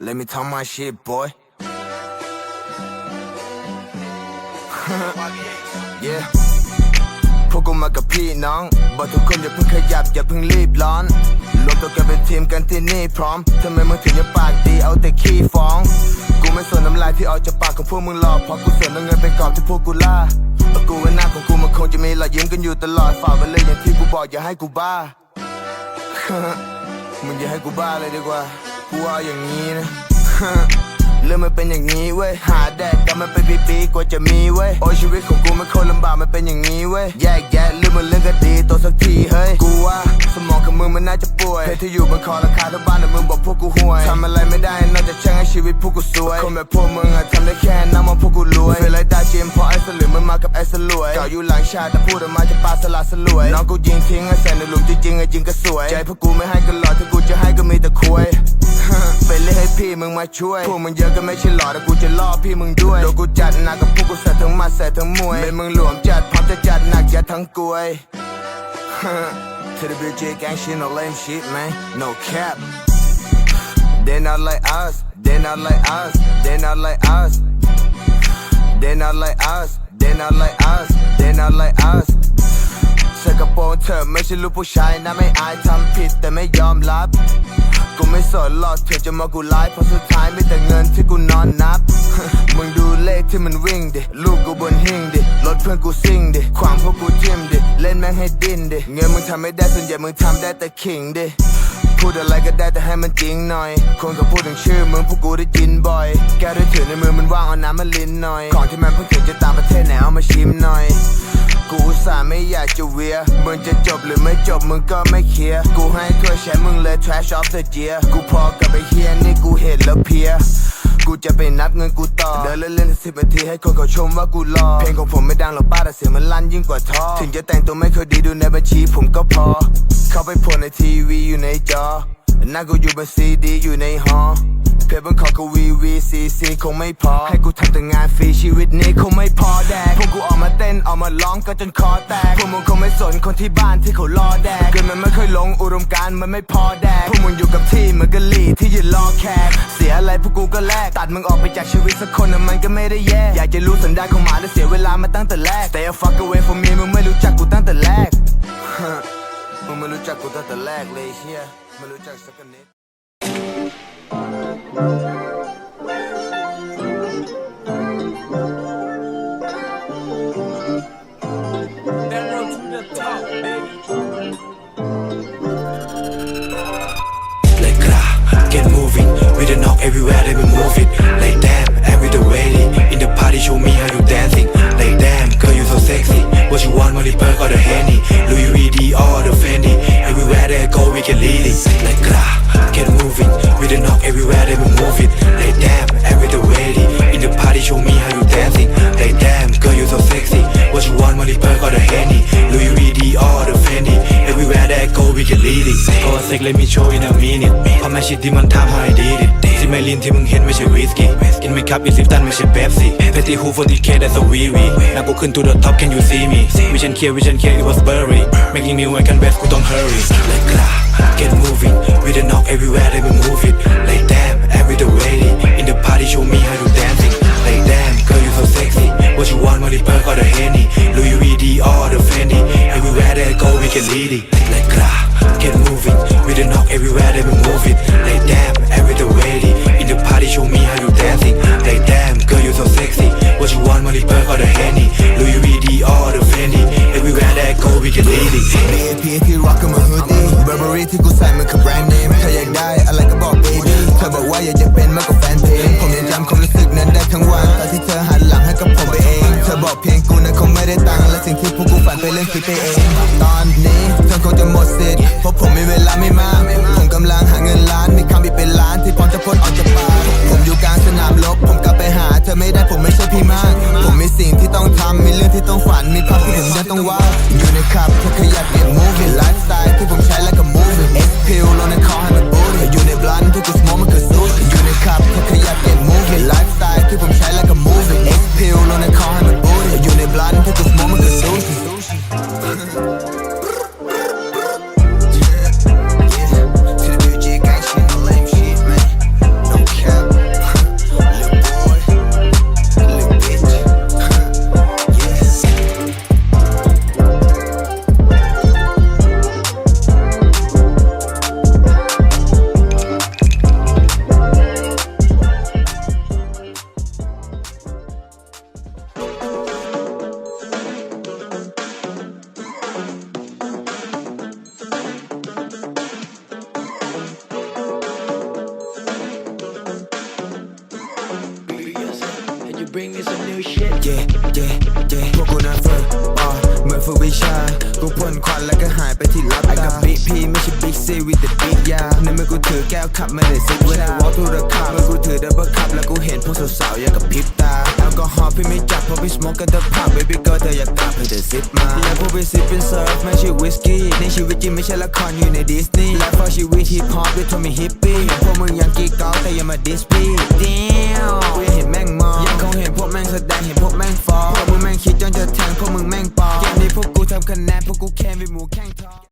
Let me talk my shit boy yeah พวกกูมากับพี่น้องบอกทุกคนอย่าเพิ่งขยับอย่าเพิ่งรีบร้อนรวมตัวกันเป็นทีมกันที่นี่พร้อมทำไมมึงถึงยังปากดีเอาแต่ขี้ฟ้อง กูไม่สนน้ำลายที่ออกจากปากของพวกมึงหรอกเพราะกูเสนเอาเงินเป็นกอบที่พวกกูล่าแต่กูว่าหน้าของกูมันคงจะมีรอยยิ้มกันอยู่ตลอดฝากไว้เลยอย่างที่กูบอกอย่าให้กูบ้า มึงอย่าให้กูบ้าเลยดีกว่า กูเอาอย่างนี้นะเรื่องมันเป็นอย่างนี้เว้ย หาแดกกันมันเป็นปีๆกว่าจะมีเว้ย โอ้ชีวิตของกูมันโคตรลำบากมันเป็นอย่างนี้เว้ย แยกแยะเรื่องมันเรื่องก็ดีตัวสักทีเฮ้ย กูว่าสมองของมึงมันน่าจะป่วยเพศที่อยู่บนคอราคาทั้งบ้านแต่มึงบอกพวกกูห่วยทำอะไรไม่ได้นอกจากแช่งให้ชีวิตพวกกูสวย คนแบบพวกมึงอะทำได้แค่นั่งมองพวกกูรวยเฟลไรตาจิมเพราะไอ้สลือมันมากับไอ้สลวยเก่าอยู่หลังชาติแต่พูดออกมาจะปาสลาสลวยน้องกูยิงทิ้งไอ้แสนในหลุมจริงๆไอ้ยิงก็สวยใจพวกกูไม่ให้กันหรอกถ้ากู มีแต่คุยไปเลยให้พี่มึงมาช่วย พวกมึงเยอะก็ไม่ใช่หล่อแต่กูจะล่อพี่มึงด้วย โดนกูจัดหนักกับพวกกูใส่ทั้งมัดใส่ทั้งมวยเป็นมึงหลวมจัดพร้อมจะจัดหนักยัดทั้งกลวย To the BG gang shit no lame shit man no cap They not like us They not like us They not like us They not like us They not like us They not like us ใส่ กระโปรงเธอไม่ใช่ลูกผู้ชายนะไม่อายทำผิดแต่ไม่ยอมรับ กูไม่สนหรอกเธอจะมากูไลฟ์เพราะสุดท้ายไม่แต่เงินที่กูนอนนับ มึงดูเลขที่มันวิ่งดิ ลูกกูบนหิ้งดิ ถเพื่อนกูซิ่งดิขวางพวกกูจิ้มดิ เล่นแม่งให้ดิ้นดิ เงินมึงทำไม่ได้ส่วนใหญ่มึงทำได้แต่ขิงดิ พูดอะไรก็ได้แต่ให้มันจริงหน่อย คนก็พูดถึงชื่อมึงพวกกูได้ยินบ่อย แก้วด้วยถือในมือมันว่างเอาน้ำมาลิ้นหน่อย ของที่มันเพิ่งถึงจะตามประเทศไหนเอามาชิมหน่อยกูอุตส่าห์ไม่อยากจะเวีย มึงจะจบหรือไม่จบมึงก็ไม่เคลียร์ กูให้ถ้วยแชมป์มึงเลย trash of the year กูพอกับไอ้เฮียนี่กูเห็นแล้วเพีย กูจะไปนับเงินกูต่อ เดินเล่นๆสิบนาทีให้คนเขาชมว่ากูหล่อเพลงของผมไม่ดังหรอกป้าแต่เสียงมันลั่นยิ่งกว่าท่อ ถึงจะแต่งตัวไม่ค่อยดีดูในบัญชีผมก็พอ เข้าไปโผล่ในทีวีอยู่ในจอหน้ากูอยู่บนซีดีอยู่ในหอ เพจบนขอกูวีวีซีซีคงไม่พอ ให้กูทำแต่งานฟรีชีวิตนี้คงไม่พอแดก พวกกูออกมาเต้นออกมาร้องก็จนคอแตก พวกมึงคงไม่สนคนที่บ้านที่เขารอแดกเกินมันไม่ค่อยลงอุดมการมันไม่พอแดก พวกมึงอยู่กับที่เหมือนกะลีที่ยืนรอแขกเสียอะไรพวกกูก็แลกตัดมึงออกไปจากชีวิตสักคนน่ะมันก็ไม่ได้แย่อยากจะรู้สันดานของหมาและเสียเวลามาตั้งแต่แรก Stay fuck away from me มึงไม่รู้จักกูตั้งแต่แรกมึงไม่รู้จักกูตั้งแต่แรกเลยเฮียไม่รู้จักสักนิด get moving. We the knock everywhere, they be moving. Go a sec, let me show in a minute. พอแม่ชิดที่มันทำให้ดีดิที่ไม่ลินที่มึงเห็นไม่ใช่วิสกี้กินไม่คับอีสิบตันไม่ใช่เบปซี่เพติฮูฟอร์ติเคได้สวีวีนักกูขึ้น to the top can you see me vision clear vision clear it was blurry making new I can best กูต้อง hurry like grah get moving we the knock everywhere they be moving like damn every the ready in the party show me how you dancing like damn girl you so sexy what you want Molly Perk or the Henny Louis V or the Fendi everywhere they go we can lead it like พีที่ร็อกกับมาฮูดี้เบอร์เบอรี่ที่กูใส่มันคือแบรนด์เนมเธออยากได้อะไรก็บอก baby เธอบอกว่าอยากจะเป็นมากกว่าแฟนเพลงผมยังจำความรู้สึกนั้นได้ทั้งวันตอนที่เธอหันหลังให้กับผมไปเอง เธอบอกเพียงกูนั้นคงไม่ได้ตังค์และสิ่งที่พวกกูฝันไปเรื่องคิดไปเอง ตอนนี้เธอคงจะหมดสิทธิ์เพราะผมมีเวลาไม่มากผมกำลังหาเงินล้านมีคำอีกเป็นล้านที่พร้อมจะพ่นออกจากปากผมอยู่กลางสนามรบผมกลับไปหา เธอไม่ได้ผมไม่ใช่พี่มากผมมีสิ่งที่ต้องทำมีเรื่องที่ต้องฝันมีภาพที่ผมยังต้องวาดอยู่ในขับเธอขยับ get moving ไใช่ big C with the big ยาในมือกูถือแก้วขับไม่ได้ซิกเวลา walk through the cup เมื่อกูถือดับเบิลคับแล้วกูเห็นพวกสาวๆอย่างกับพริบตาแอลกอฮอล์พี่ไม่จับเพราะพี่สโมกกันเดอะพับเบบี้ก็เธออยากกลับให้เธอซิปมาอยากพูดไปซิปเป็นเซิร์ฟไม่ใช่วิสกี้ในชีวิตจริงไม่ใช่ละครอยู่ในดิสนีย์และพอชีวิตฮิปฮอปด้วยทอมมี่ฮิปปี้พวกมึงยังกีกอลแต่ยังมาดิสพี่